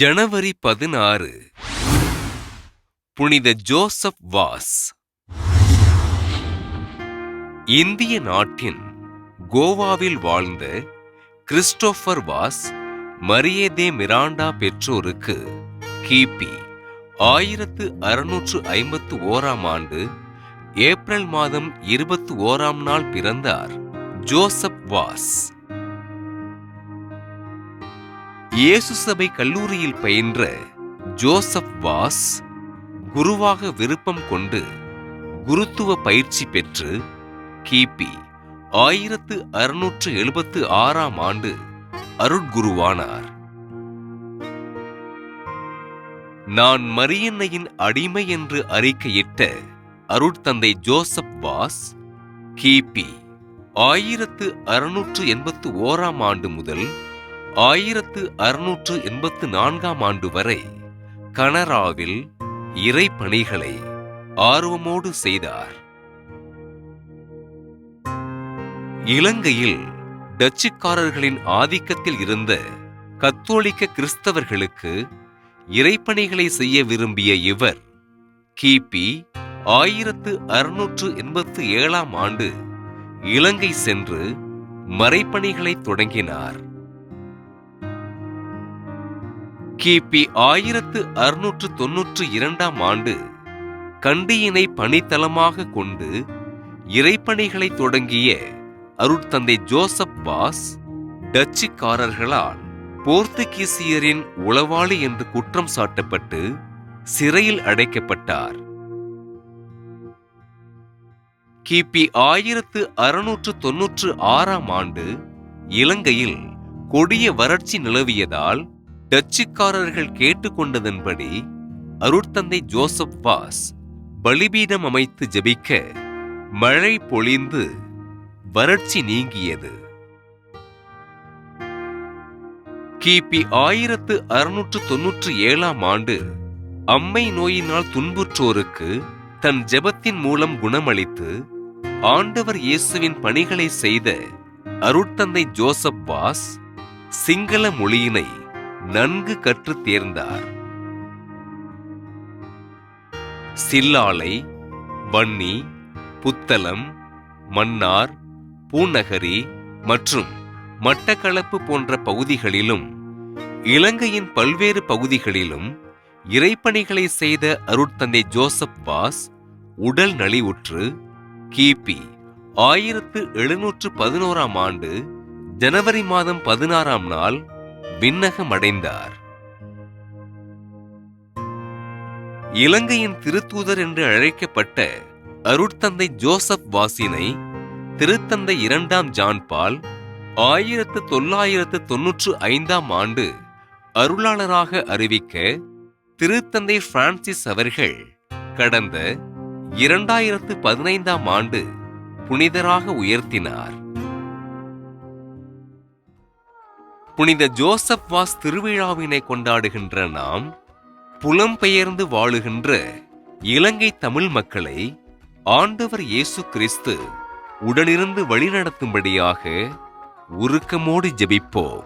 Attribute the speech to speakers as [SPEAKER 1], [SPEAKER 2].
[SPEAKER 1] ஜனவரி பதினாறு. புனித Joseph was. இந்திய நாட்டின் கோவாவில் வாழ்ந்த கிறிஸ்டோபர் வாஸ் மரியதே மிராண்டா பெற்றோருக்கு கிபி ஆயிரத்து அறுநூற்று ஐம்பத்து ஓராம் ஆண்டு ஏப்ரல் மாதம் இருபத்தி ஓராம் நாள் பிறந்தார் ஜோசப் வாஸ். இயேசு சபை கல்லூரியில் பயின்ற ஜோசப் வாஸ் குருவாக விருப்பம் கொண்டு குருத்துவ பயிற்சி பெற்று கிபி ஆயிரத்து அறுநூற்று எழுபத்து ஆறாம் ஆண்டு அருட்குருவானார். நான் மரியன்னையின் அடிமை என்று அறிக்கையிட்ட அருட்தந்தை ஜோசப் வாஸ் கிபி ஆயிரத்து அறுநூற்று எண்பத்து ஓராம் ஆண்டு முதல் ஆயிரத்து அறுநூற்று எண்பத்து நான்காம் ஆண்டு வரை கனராவில் இறை பணிகளை ஆர்வமோடு செய்தார். இலங்கையில் டச்சுக்காரர்களின் ஆதிக்கத்தில் இருந்த கத்தோலிக்க கிறிஸ்தவர்களுக்கு இறைப்பணிகளை செய்ய விரும்பிய இவர் கிபி ஆயிரத்து அறுநூற்று எண்பத்து ஏழாம் ஆண்டு இலங்கை சென்று மறைப்பணிகளை தொடங்கினார். கிபி ஆயிரத்து அறுநூற்று தொன்னூற்று இரண்டாம் ஆண்டு கண்டியினை பணித்தளமாக கொண்டு இறைப்பணிகளை தொடங்கிய அருட்தந்தை ஜோசப் வாஸ் டச்சுக்காரர்களால் போர்த்துகீசியரின் உளவாளி என்று குற்றம் சாட்டப்பட்டு சிறையில் அடைக்கப்பட்டார். கிபி ஆயிரத்து அறுநூற்று தொன்னூற்று ஆறாம் ஆண்டு இலங்கையில் கொடிய வறட்சி நிலவியதால் டச்சுக்காரர்கள் கேட்டுக்கொண்டதன்படி அருட்தந்தை ஜோசப் வாஸ் பலிபீடம் அமைத்து ஜெபிக்க மழை பொழிந்து வறட்சி நீங்கியது. கிபி ஆயிரத்து அறுநூற்று தொன்னூற்று ஏழாம் ஆண்டு அம்மை நோயினால் துன்புற்றோருக்கு தன் ஜெபத்தின் மூலம் குணமளித்து ஆண்டவர் இயேசுவின் பணிகளை செய்த அருட்தந்தை ஜோசப் வாஸ் சிங்கள மொழியினை நன்கு கற்று தேர்ந்தார். சில்லாலை வன்னி புத்தளம் மன்னார் பூநகரி மற்றும் மட்டக்களப்பு போன்ற பகுதிகளிலும் இலங்கையின் பல்வேறு பகுதிகளிலும் இறைப்பணிகளை செய்த அருட்தந்தை ஜோசப் வாஸ் உடல் நலிவுற்று கிபி ஆயிரத்து எழுநூற்று பதினோராம் ஆண்டு ஜனவரி மாதம் பதினாறாம் நாள் விண்ணகமடைந்தார். இலங்கையின் திருத்தூதர் என்று அழைக்கப்பட்ட அருட்தந்தை ஜோசப் வாசினை திருத்தந்தை இரண்டாம் ஜான்பால் ஆயிரத்து தொள்ளாயிரத்து தொன்னூற்று ஐந்தாம் ஆண்டு அருளாளராக அறிவிக்க திருத்தந்தை பிரான்சிஸ் அவர்கள் கடந்த இரண்டாயிரத்து பதினைந்தாம் ஆண்டு புனிதராக உயர்த்தினார். புனித ஜோசப் வாஸ் திருவிழாவினை கொண்டாடுகின்ற நாம் புலம்பெயர்ந்து வாழுகின்ற இலங்கை தமிழ் மக்களை ஆண்டவர் இயேசு கிறிஸ்து உடனிருந்து வழிநடத்தும்படியாக உருக்கமோடு ஜெபிப்போம்.